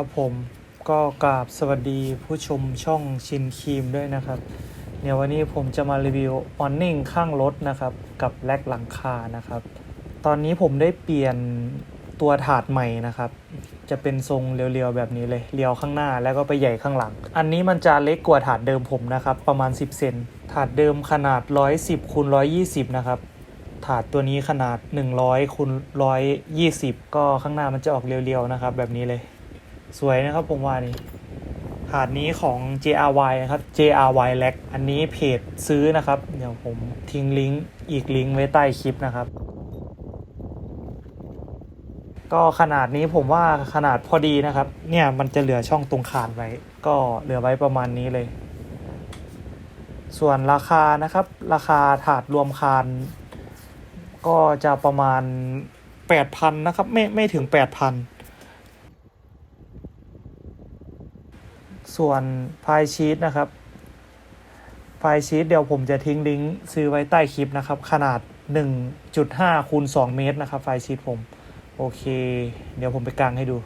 ครับผมก็กราบสวัสดีผู้ชมช่องชินครีมด้วยนะครับเดี๋ยววันนี้ผมจะมารีวิวออนนิ่งข้างรถนะครับ กับแลกหลังคานะครับ ตอนนี้ผมได้เปลี่ยนตัวถาดใหม่นะครับ จะเป็นทรงเรียวๆแบบนี้เลยเรียวข้างหน้าแล้วก็ไปใหญ่ข้างหลัง อันนี้มันจะเล็กกว่าถาดเดิมผมนะครับ ประมาณ 10 เซนถาดเดิมขนาด 110คูณ120 นะครับถาดตัวนี้ขนาด 100คูณ120 ก็ข้างหน้ามันจะออกเรียวๆนะครับ แบบนี้เลย สวยนะครับผมว่านี่ถาดนี้ของ JRY นะครับ JRY l a c อันนี้เพจซื้อนะครับ เดี๋ยวผมทิ้งลิงก์อีกลิงก์ไว้ใต้คลิปนะครับ ก็ขนาดนี้ผมว่าขนาดพอดีนะครับ เนี่ยมันจะเหลือช่องตรงคานไว้ ก็เหลือไว้ประมาณนี้เลย ส่วนราคานะครับ ราคาถาดรวมคานก็จะประมาณ 8,000 นะครับ ไม่ไม่ถึง 8,000 ส่วนไฟชีตนะครับ ไฟชีตเดี๋ยวผมจะทิ้งลิงก์ซื้อไว้ใต้คลิปนะครับ ขนาด 1.5คูณ2เมตรนะครับ ไฟชีตผม โอเค เดี๋ยวผมไปกางให้ดู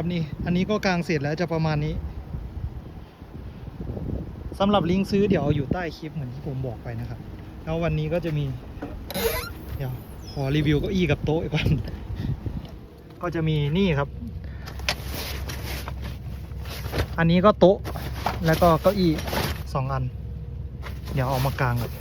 ครับนี่ อันนี้ก็กางเสร็จแล้วจะประมาณนี้สำหรับลิงก์ซื้อเดี๋ยวอยู่ใต้คลิปเหมือนที่ผมบอกไปนะครับ แล้ววันนี้ก็จะมี เดี๋ยวขอรีวิวเก้าอี้กับโต๊ะก่อน ก็จะมีนี่ครับ อันนี้ก็โต๊ะแล้วก็เก้าอี้สองอัน เดี๋ยวเอามากางก่อน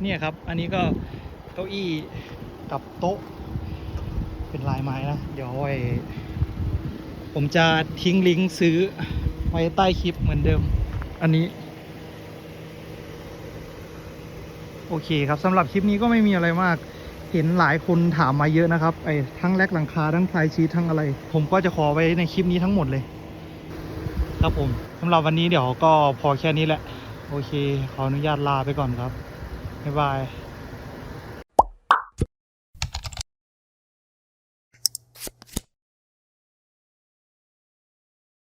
เนี่ยครับ อันนี้ก็เก้าอี้กับโต๊ะ เป็นลายไม้นะ เดี๋ยวไว้ผมจะทิ้งลิงก์ซื้อไว้ใต้คลิปเหมือนเดิม อันนี้ โอเคครับสำหรับคลิปนี้ก็ไม่มีอะไรมาก เห็นหลายคนถามมาเยอะนะครับไอ้ทั้งแลกหลังคาทั้งพายชีททั้งอะไร ผมก็จะขอไว้ในคลิปนี้ทั้งหมดเลย ครับผมสำหรับวันนี้เดี๋ยวก็พอแค่นี้แหละ โอเค ขออนุญาตลาไปก่อนครับ บ๊ายบาย